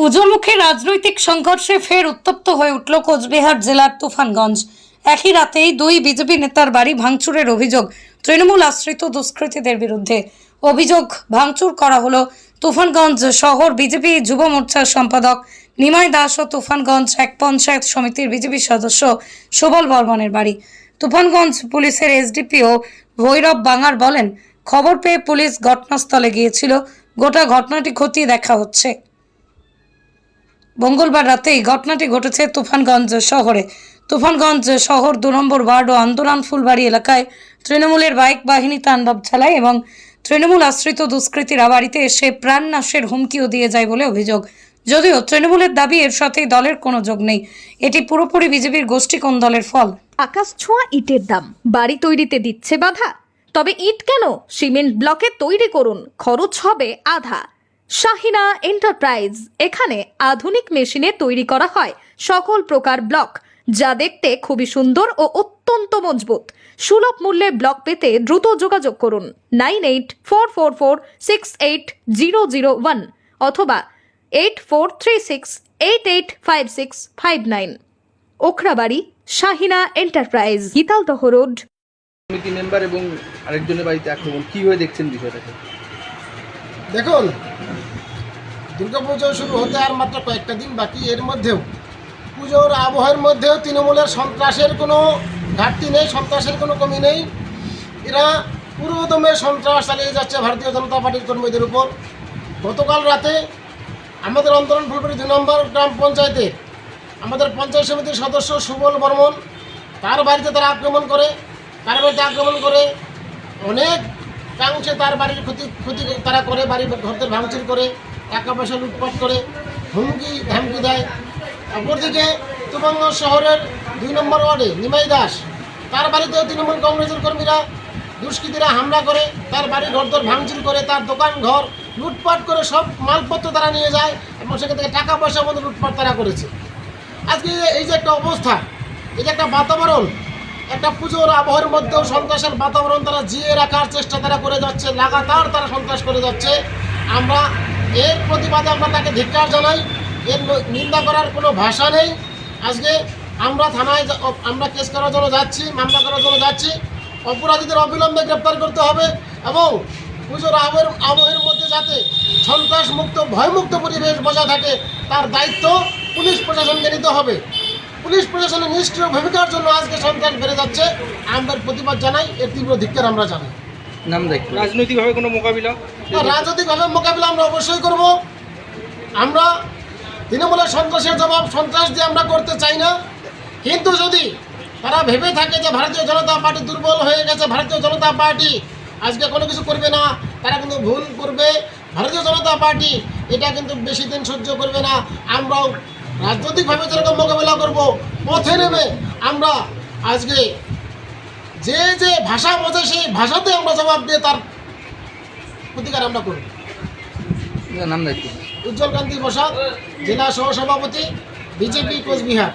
পুজোর মুখে রাজনৈতিক সংঘর্ষে ফের উত্তপ্ত হয়ে উঠল কোচবিহার জেলার তুফানগঞ্জ। একই রাতেই দুই বিজেপি নেতার বাড়ি ভাঙচুরের অভিযোগ, তৃণমূল আশ্রিত দুষ্কৃতীদের বিরুদ্ধে। অভিযোগ ভাঙচুর করা হলো তুফানগঞ্জ শহর বিজেপি যুব মোর্চার সম্পাদক নিমাই দাস ও তুফানগঞ্জ এক পঞ্চায়েত সমিতির বিজেপি সদস্য সুবল বর্মনের বাড়ি। তুফানগঞ্জ পুলিশের এসডিপিও ভৈরব বাঙার বলেন, খবর পেয়ে পুলিশ ঘটনাস্থলে গিয়েছিল। গোটা ঘটনাটি খতিয়ে দেখা হচ্ছে। মঙ্গলবার রাতে এই ঘটনাটি ঘটেছে তুফানগঞ্জ শহরে। তুফানগঞ্জ শহর দু নম্বর ওয়ার্ড ও আন্দোলন ফুলবাড়ি এলাকায় তৃণমূলের বাইক বাহিনী তাণ্ডব চালায় এবং তৃণমূল আশ্রিত দুষ্কৃতীরা বাড়িতে এসে প্রাণনাশের হুমকিও দিয়ে যায় বলে অভিযোগ। যদিও তৃণমূলের দাবি এর সাথে দলের কোনো যোগ নেই। এটি পুরোপুরি বিজেপির গোষ্ঠী কোন দলের ফল? আকাশ ছোঁয়া ইটের দাম। বাড়ি তৈরিতে দিচ্ছে বাধা। তবে ইট কেন? সিমেন্ট ব্লকে তৈরি করুন। খরচ হবে আধা। শাহিনা এন্টারপ্রাইজ। এখানে আধুনিক মেশিনে তৈরি করা হয় সকল প্রকার ব্লক যা দেখতে খুবই সুন্দর ও অত্যন্ত মজবুত। সুলভ মূল্যে ব্লক পেতে দ্রুত যোগাযোগ করুন nine eight four four four six eight zero zero one অথবা eight four three six eight eight five six five nine. Okhrabari Shahina enterprise. Gitaldaha road. Committee member এবং আরেকজনের বাড়িতে আক্রমণ। কীভাবে দেখছেন বিষয়টাকে? দেখুন দুর্গাপুজো শুরু হতে আর মাত্র কয়েকটা দিন বাকি, এর মধ্যেও পুজোর আবহাওয়ার মধ্যেও তৃণমূলের সন্ত্রাসের কোনো ঘাটতি নেই, সন্ত্রাসের কোনো কমি নেই। এরা পুরোদমে সন্ত্রাস চালিয়ে যাচ্ছে ভারতীয় জনতা পার্টির কর্মীদের উপর। গতকাল রাতে আমাদের অন্তরণ ফুলবাড়ি দুই নম্বর গ্রাম পঞ্চায়েতে আমাদের পঞ্চায়েত সমিতির সদস্য সুবল বর্মন তার বাড়িতে তারা আক্রমণ করে, তার বাড়িতে আক্রমণ করে অনেক কাংশে তার বাড়ির ক্ষতি ক্ষতি তারা করে বাড়ি ঘরদের ভাঙচুর করে। টাকা পয়সা লুটপাট করে হুমকি ধামকি দেয়। অপরদিকে তুফাঙ্গ শহরের দুই নম্বর ওয়ার্ডে নিমাই দাস, তার বাড়িতেও তৃণমূল কংগ্রেসের কর্মীরা দুষ্কৃতীরা হামলা করে, তার বাড়ি ঘরদর ভাঙচুর করে, তার দোকান ঘর লুটপাট করে সব মালপত্র তারা নিয়ে যায় এবং সেখান থেকে টাকা পয়সার মধ্যে লুটপাট তারা করেছে। আজকে এই যে একটা অবস্থা, এই যে একটা বাতাবরণ, একটা পুজোর আবহাওয়ার মধ্যেও সন্ত্রাসের বাতাবরণ তারা জিয়ে রাখার চেষ্টা তারা করে যাচ্ছে, লাগাতার তারা সন্ত্রাস করে যাচ্ছে। আমরা এর প্রতিবাদে আমরা তাকে ধিক্কার জানাই। এর নিন্দা করার কোনো ভাষা নেই। আজকে আমরা থানায় আমরা কেস করার জন্য যাচ্ছি, মামলা করার জন্য যাচ্ছি। অপরাধীদের অবিলম্বে গ্রেপ্তার করতে হবে এবং পুজোর আবহের আবহের মধ্যে যাতে সন্ত্রাস মুক্ত, ভয়মুক্ত পরিবেশ বজায় থাকে, তার দায়িত্ব পুলিশ প্রশাসনকে নিতে হবে। পুলিশ প্রশাসনের নিষ্ক্রিয় ভূমিকার জন্য আজকে সন্ত্রাস বেড়ে যাচ্ছে। আমরা প্রতিবাদ জানাই, এর তীব্র ধিক্কার আমরা জানাই। নাম দায়িত্ব রাজনৈতিকভাবে কোনো মোকাবিলা? রাজনৈতিকভাবে মোকাবিলা আমরা অবশ্যই করব। আমরা তৃণমূলের সন্ত্রাসের জবাব সন্ত্রাস দিয়ে আমরা করতে চাই না। কিন্তু যদি তারা ভেবে থাকে যে ভারতীয় জনতা পার্টি দুর্বল হয়ে গেছে ভারতীয় জনতা পার্টি আজকে কোনো কিছু করবে না তারা কিন্তু ভুল করবে। ভারতীয় জনতা পার্টি এটা কিন্তু বেশি দিন সহ্য করবে না। আমরাও রাজনৈতিকভাবে যেরকম মোকাবিলা করব পথে নেমে আমরা আজকে যে যে ভাষা বোঝে সেই ভাষাতে আমরা জবাব দিয়ে তার প্রতিকার আমরা করব নাম উজ্জ্বল কান্তি প্রসাদ জেলা সহসভাপতি বিজেপি কোচবিহার।